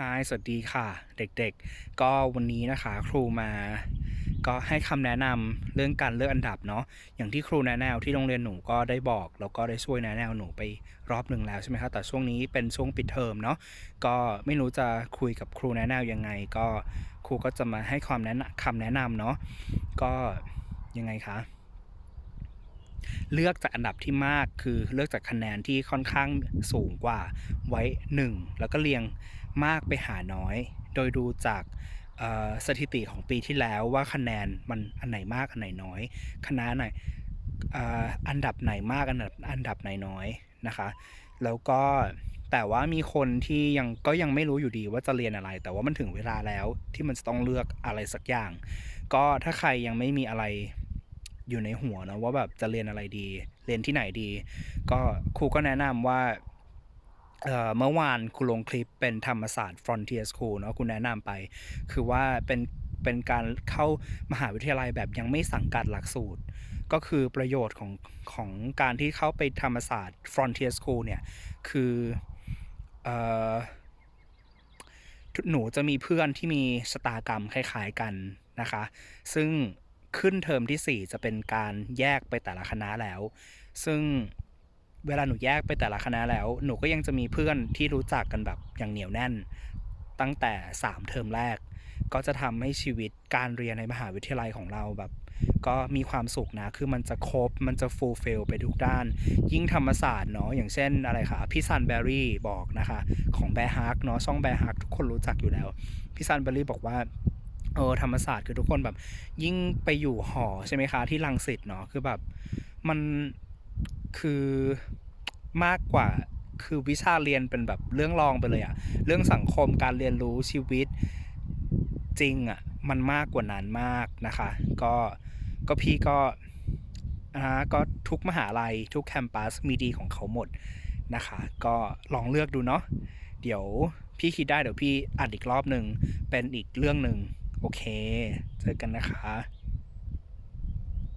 ฮายสวัสดีค่ะ เด็กๆ ก็วันนี้นะคะครูมา ก็ให้คำแนะนำเรื่องการเลือกอันดับเนาะอย่างที่ครูแนะแนวที่โรงเรียนหนูก็ได้บอก แล้วก็ได้ช่วยแนะแนวหนูไปรอบหนึ่งแล้วใช่ไหมคะแต่ช่วงนี้เป็นช่วงปิดเทอมเนาะก็ไม่รู้จะคุยกับครูแนะแนวยังไง ก็ครูก็จะมาให้ความแนะนำคำแนะนำเนาะก็ยังไงคะ เลือกจากอันดับที่มากคือเลือกจากคะแนนที่ค่อนข้างสูงกว่าไว้ 1 แล้วก็เรียงมากไปหาน้อย โดยดูจากสถิติของปีที่แล้วว่าคะแนนมันอันไหนมากอันไหนน้อยคณะไหนอันดับไหนมากอันดับอันดับไหนน้อยนะคะ แล้วก็แต่ว่ามีคนที่ยังก็ยังไม่รู้อยู่ดีว่าจะเรียนอะไร แต่ว่ามันถึงเวลาแล้วที่มันจะต้องเลือกอะไรสักอย่าง ก็ถ้าใครยังไม่มีอะไร อยู่ในหัวเนะว่าแบบจะเรียนอะไรดี เรียนที่ไหนดี ก็ครูก็แนะนำว่าเมื่อวานครูลงคลิปเป็นธรรมศาสตร์ Frontier School เนาะคุณแนะนำไป คือว่าเป็นเป็นการเข้ามหาวิทยาลัยแบบยังไม่สังกัดหลักสูตร ก็คือประโยชน์ของของการที่เข้าไปธรรมศาสตร์ Frontier School เนี่ย คือเออหนูจะมีเพื่อนที่มีชะตากรรมคล้ายๆกันนะคะ ซึ่ง ขึ้นเทอมทีสี่ 4 จะเป็นการแยกไปแต่ละคณะแล้ว ซึ่งเวลาหนูแยกไปแต่ละคณะแล้ว หนูก็ยังจะมีเพื่อนที่รู้จักกันแบบอย่างเหนียวแน่น ตั้งแต่ 3 เทอมแรก ก็จะทำให้ชีวิตการเรียนในมหาวิทยาลัยของเราแบบ ก็มีความสุขนะ คือมันจะครบ มันจะฟูลฟิลไปทุกด้าน ยิ่งธรรมศาสตร์เนาะ อย่างเช่นอะไรคะพี่ซันเบอรี่บอกนะคะ ของแบร์ฮาร์กเนาะ ช่องแบร์ฮาร์กทุกคนรู้จักอยู่แล้ว พี่ซันเบอรี่บอกว่า เออธรรมศาสตร์คือทุกคนแบบยิ่งไปอยู่หอใช่ไหมคะ ที่ลังสิตเนาะคือแบบมันคือมากกว่าคือวิชาเรียนเป็นแบบเรื่องรองไปเลยอะเรื่องสังคมการเรียนรู้ชีวิตจริงอะมันมากกว่านั้นมากนะคะ ก็ก็พี่ก็อ่าก็ทุกมหาลัยทุกแคมปัสมีดีของเขาหมดนะคะ ก็ลองเลือกดูเนาะเดี๋ยวพี่คิดได้เดี๋ยวพี่อัดอีกรอบหนึ่งเป็นอีกเรื่องหนึ่ง โอเค เจอกันนะคะ